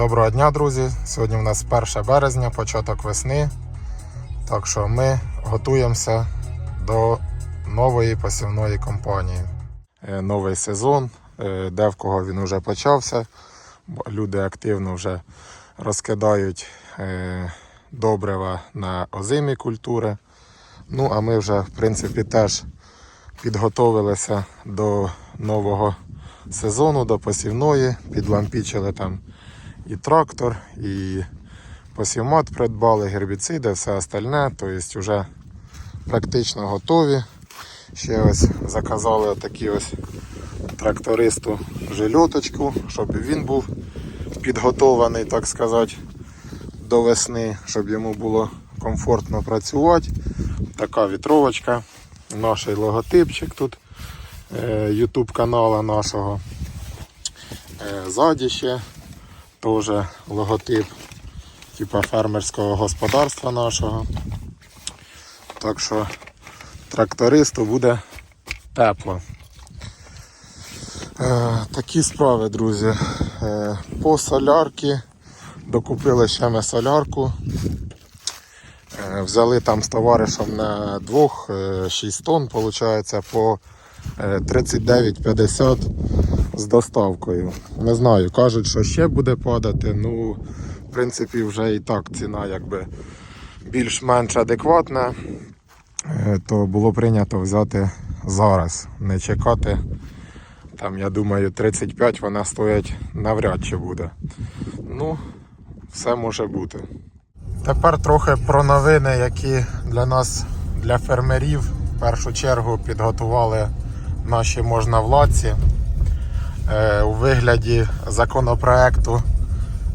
Доброго дня, друзі! Сьогодні у нас 1 березня, початок весни. Так що ми готуємося до нової посівної кампанії. Е, Новий сезон, е, де в кого він вже почався. Люди активно вже розкидають е, добрива на озимі культури. Ну, а ми вже, в принципі, теж підготовилися до нового сезону, до посівної. Підлампічили там і трактор, і посівмат придбали, гербіциди, все остальне. Тобто вже практично готові. Ще ось заказали такі ось трактористу жильоточку, щоб він був підготований, так сказати, до весни, щоб йому було комфортно працювати. Така вітровочка, наш логотипчик тут YouTube канала нашого. Е, Ззаді ще теж логотип типа фермерського господарства нашого. Так що трактористу буде тепло. Е, такі справи, друзі. Е, по солярки докупили ще ми солярку. Е, взяли там з товаришем на двох 6 тонн, виходить, по е, 39,50 з доставкою. Не знаю, кажуть, що ще буде падати. Ну, в принципі, вже і так ціна якби більш-менш адекватна. Е, То було прийнято взяти зараз, не чекати. Там, я думаю, 35 вона стоять навряд чи буде. Ну, все може бути. Тепер трохи про новини, які для нас, для фермерів, в першу чергу підготували наші можновладці у вигляді законопроекту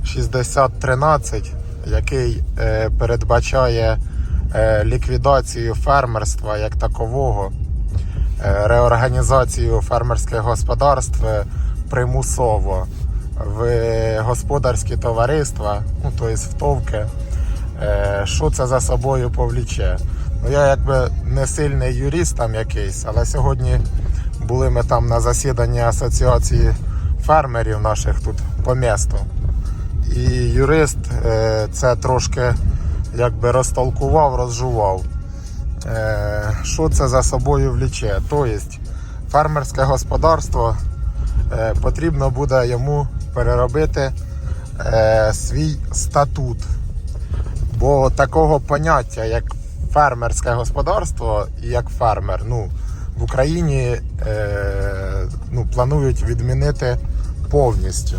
6013, який е, передбачає е, ліквідацію фермерства як такового, е, реорганізацію фермерських господарств е, примусово в господарські товариства, ну тобто в товки. Е, Що це за собою повліче? Ну я якби не сильний юрист там якийсь, але сьогодні були ми там на засіданні асоціації фермерів наших тут по місту. І юрист е, це трошки якби розтолкував, розжував. Е, Що це за собою вліче? Тобто фермерське господарство е, потрібно буде йому переробити свій статут. Бо такого поняття, як фермерське господарство і як фермер, ну, в Україні е, ну, планують відмінити повністю.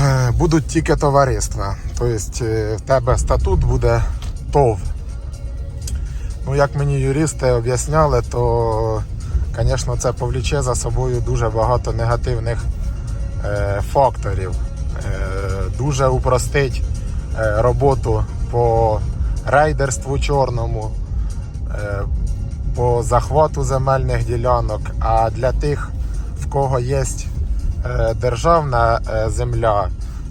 Е, Будуть тільки товариства. Тобто е, в тебе статут буде ТОВ. Ну, як мені юристи об'ясняли, то, звісно, це повліче за собою дуже багато негативних е, факторів. Дуже упростить роботу по рейдерству чорному, по захвату земельних ділянок. А для тих, в кого є е, державна е, земля,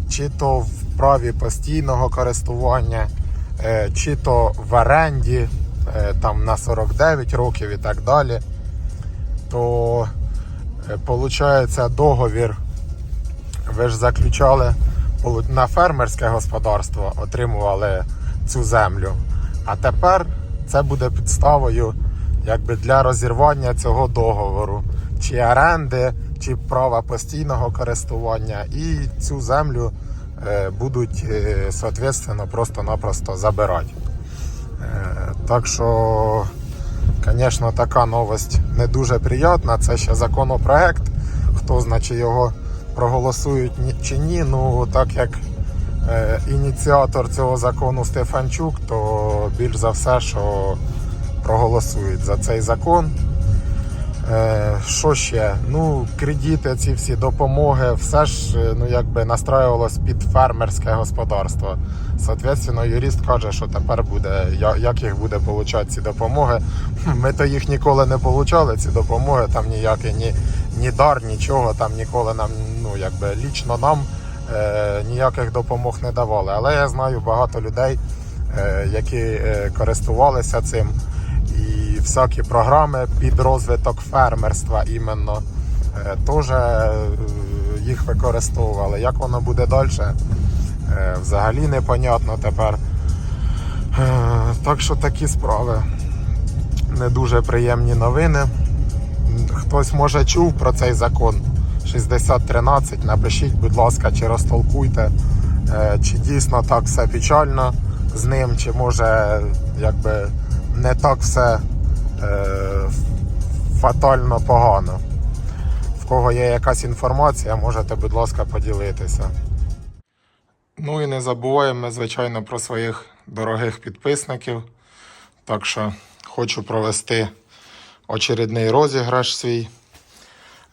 чи то в праві постійного користування, е, чи то в оренді там на 49 років і так далі, то виходить договір. Ви ж заключали на фермерське господарство, отримували цю землю. А тепер це буде підставою якби для розірвання цього договору, чи оренди, чи права постійного користування, і цю землю е, будуть е, соответственно просто-напросто забирати. Е, так що, звісно, така новость не дуже приємна. Це ще законопроект. Хто значить його проголосують чи ні. Ну так як ініціатор цього закону Стефанчук, то більш за все, що проголосують за цей закон. Е, що ще? Ну, кредити, ці всі допомоги, все ж е, ну, якби настраювалось під фермерське господарство. Соответственно, юрист каже, що тепер буде, як їх буде получати ці допомоги. Ми то їх ніколи не получали, ці допомоги, там ніякий ні, ні дар, нічого, там ніколи нам, ну якби лічно нам е, ніяких допомог не давали. Але я знаю багато людей, е, які е, користувалися цим. Всякі програми під розвиток фермерства іменно е, теж е, їх використовували. Як воно буде далі, е, взагалі непонятно тепер. Так що такі справи. Не дуже приємні новини. Хтось може чув про цей закон 6013. Напишіть, будь ласка, чи розтолкуйте, чи дійсно так все печально з ним, чи може якби не так все фатально погано. В кого є якась інформація, можете, будь ласка, поділитися. Ну і не забуваємо, звичайно, про своїх дорогих підписників. Так що хочу провести очередний розіграш свій.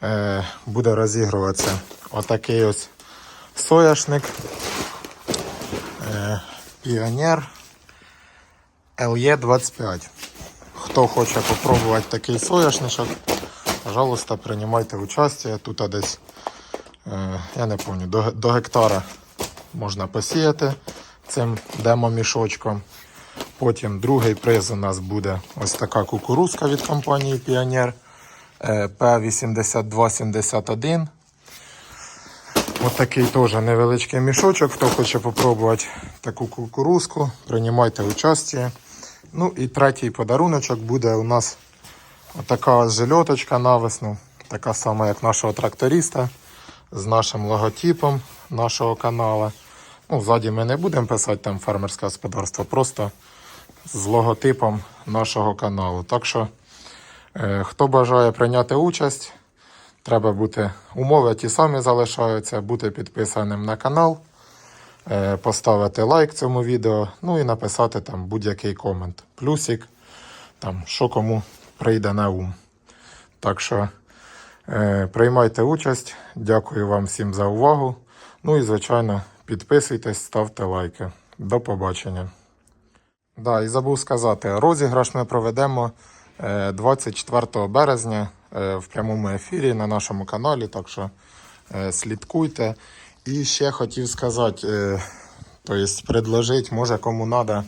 Е, буде розігруватися отакий ось сояшник. Е, Піонер LE25. Хто хоче попробувати такий сояшничок, пожалуйста, приймайте участь. Тут десь, е, я не пам'ятаю, до, гектара можна посіяти цим демо-мішочком. Потім другий приз у нас буде ось така кукурузка від компанії е, P8271. Ось такий теж невеличкий мішочок. Хто хоче попробувати таку кукурузку, приймайте участь. Ну і третій подаруночок буде у нас така жильоточка на весну, така сама, як нашого тракториста, з нашим логотипом нашого каналу. Ну, ззаді ми не будемо писати там фермерське господарство, просто з логотипом нашого каналу. Так що, е, хто бажає прийняти участь, треба бути умови ті самі залишаються, бути підписаним на канал, поставити лайк цьому відео, ну і написати там будь-який комент. Плюсик, там, що кому прийде на ум. Так що е, приймайте участь. Дякую вам всім за увагу. Ну і, звичайно, підписуйтесь, ставте лайки. До побачення. Да, і забув сказати, розіграш ми проведемо е, 24 березня е, в прямому ефірі на нашому каналі, так що е, слідкуйте. І ще хотів сказати, е, то есть предложить, може кому треба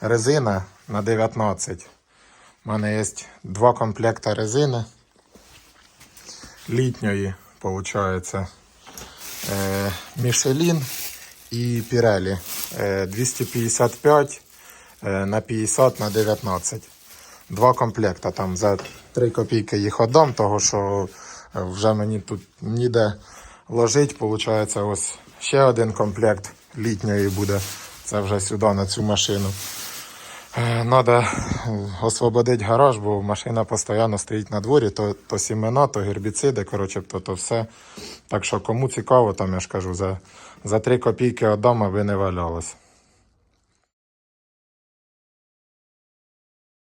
резина на 19. У мене є два комплекти резини літньої, виходить. Е, Мішелін і Pirelli. Е, 255 е, на 50 на 19. Два комплекта там за 3 копійки їх отдам, того що вже мені тут ніде ложить. Виходить, ось ще один комплект літньої буде. Це вже сюди на цю машину. Треба освободити гараж, бо машина постійно стоїть на дворі, то, то сімена, то гербіциди, коротше, то, то все. Так що кому цікаво, там я ж кажу, за, за 3 копійки одам, аби не валялось.